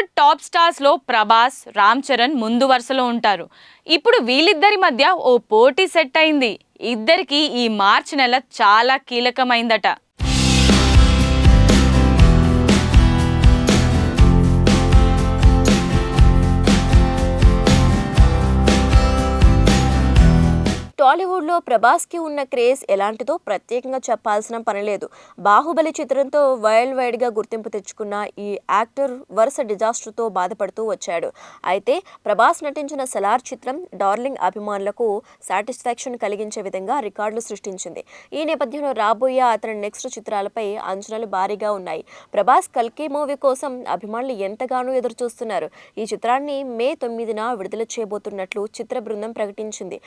Top స్టార్స్లో ప్రభాస్ రామ్ చరణ్ ముందు వరుసలో ఉంటారు. ఇప్పుడు వీళ్ళిద్దరి మధ్య ఓ పోటీ సెట్ అయింది. ఇద్దరికి ఈ మార్చి నెల చాలా కీలకమైందట. టాలీవుడ్లో ప్రభాస్కి ఉన్న క్రేజ్ ఎలాంటిదో ప్రత్యేకంగా చెప్పాల్సిన పని లేదు. బాహుబలి చిత్రంతో వరల్డ్ వైడ్గా గుర్తింపు తెచ్చుకున్న ఈ యాక్టర్ వరుస డిజాస్టర్తో బాధపడుతూ వచ్చాడు. అయితే ప్రభాస్ నటించిన సలార్ చిత్రం డార్లింగ్ అభిమానులకు సాటిస్ఫాక్షన్ కలిగించే విధంగా రికార్డులు సృష్టించింది. ఈ నేపథ్యంలో రాబోయే అతని నెక్స్ట్ చిత్రాలపై అంచనాలు భారీగా ఉన్నాయి. ప్రభాస్ కల్కి మూవీ కోసం అభిమానులు ఎంతగానో ఎదురుచూస్తున్నారు. ఈ చిత్రాన్ని మే తొమ్మిదిన విడుదల చేయబోతున్నట్లు చిత్ర బృందం ప్రకటించింది.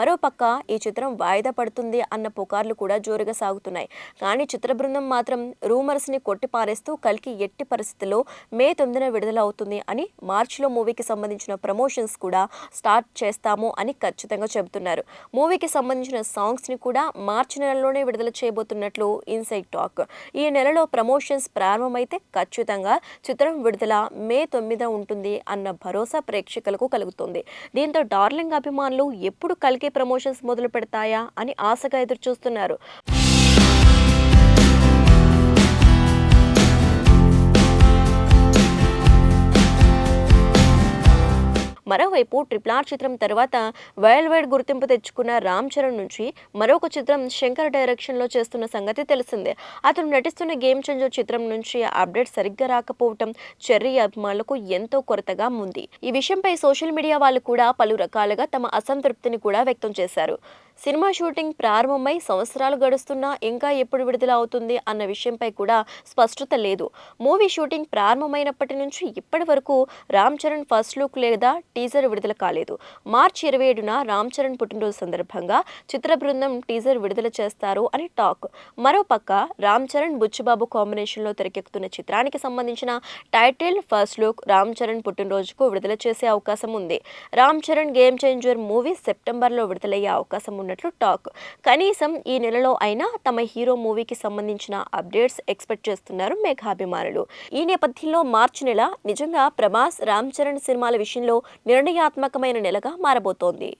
మరోపక్క ఈ చిత్రం వాయిదా పడుతుంది అన్న పుకార్లు కూడా జోరుగా సాగుతున్నాయి. కానీ చిత్ర బృందం మాత్రం రూమర్స్ని కొట్టిపారేస్తూ కల్కి ఎట్టి పరిస్థితుల్లో మే తొమ్మిదిన విడుదల అవుతుంది అని మార్చిలో మూవీకి సంబంధించిన ప్రమోషన్స్ కూడా స్టార్ట్ చేస్తాము అని ఖచ్చితంగా చెబుతున్నారు. మూవీకి సంబంధించిన సాంగ్స్ని కూడా మార్చి నెలలోనే విడుదల చేయబోతున్నట్లు ఇన్సైడ్ టాక్. ఈ నెలలో ప్రమోషన్స్ ప్రారంభమైతే ఖచ్చితంగా చిత్రం విడుదల మే తొమ్మిద ఉంటుంది అన్న భరోసా ప్రేక్షకులకు కలుగుతుంది. దీంతో డార్లింగ్ అభిమానులు ఎప్పుడు కలిగే ప్రమోషన్స్ మొదలు పెడతాయా అని ఆశగా ఎదురు మరోవైపు ట్రిపుల్ ఆర్ చిత్రం తర్వాత వరల్డ్ వైడ్ గుర్తింపు తెచ్చుకున్న రామ్ చరణ్ నుంచి మరొక చిత్రం శంకర్ డైరెక్షన్లో చేస్తున్న సంగతి తెలిసిందే. అతను నటిస్తున్న గేమ్ చేంజర్ చిత్రం నుంచి అప్డేట్ సరిగ్గా రాకపోవటం చెర్రీ అభిమానులకు ఎంతో కొరతగా ఉంది. ఈ విషయంపై సోషల్ మీడియా వాళ్ళు కూడా పలు రకాలుగా తమ అసంతృప్తిని కూడా వ్యక్తం చేశారు. సినిమా షూటింగ్ ప్రారంభమై సంవత్సరాలు గడుస్తున్నా ఇంకా ఎప్పుడు విడుదల అవుతుంది అన్న విషయంపై కూడా స్పష్టత లేదు. మూవీ షూటింగ్ ప్రారంభమైనప్పటి నుంచి ఇప్పటి వరకు రామ్ చరణ్ ఫస్ట్ లుక్ లేదా టీజర్ విడుదల కాలేదు. మార్చి ఇరవై ఏడున రామ్ చరణ్ పుట్టినరోజు సందర్భంగా చిత్ర బృందం టీజర్ విడుదల చేస్తారు అని టాక్. మరోపక్క రామ్ చరణ్ బుచ్చిబాబు కాంబినేషన్లో తెరకెక్కుతున్న చిత్రానికి సంబంధించిన title first look Ram Charan పుట్టినరోజుకు విడుదల చేసే అవకాశం ఉంది. Ram Charan Game Changer movie సెప్టెంబర్లో విడుదలయ్యే అవకాశం ఉంది ఉన్నట్లు టాక్. కనీసం ఈ నెలలో అయినా తమ హీరో మూవీకి సంబంధించిన అప్డేట్స్ ఎక్స్పెక్ట్ చేస్తున్నారు మేఘాభిమానులు. ఈ నేపథ్యంలో మార్చి నెల నిజంగా ప్రభాస్ రామ్ చరణ్ సినిమాల విషయంలో నిర్ణయాత్మకమైన నెలగా మారబోతోంది.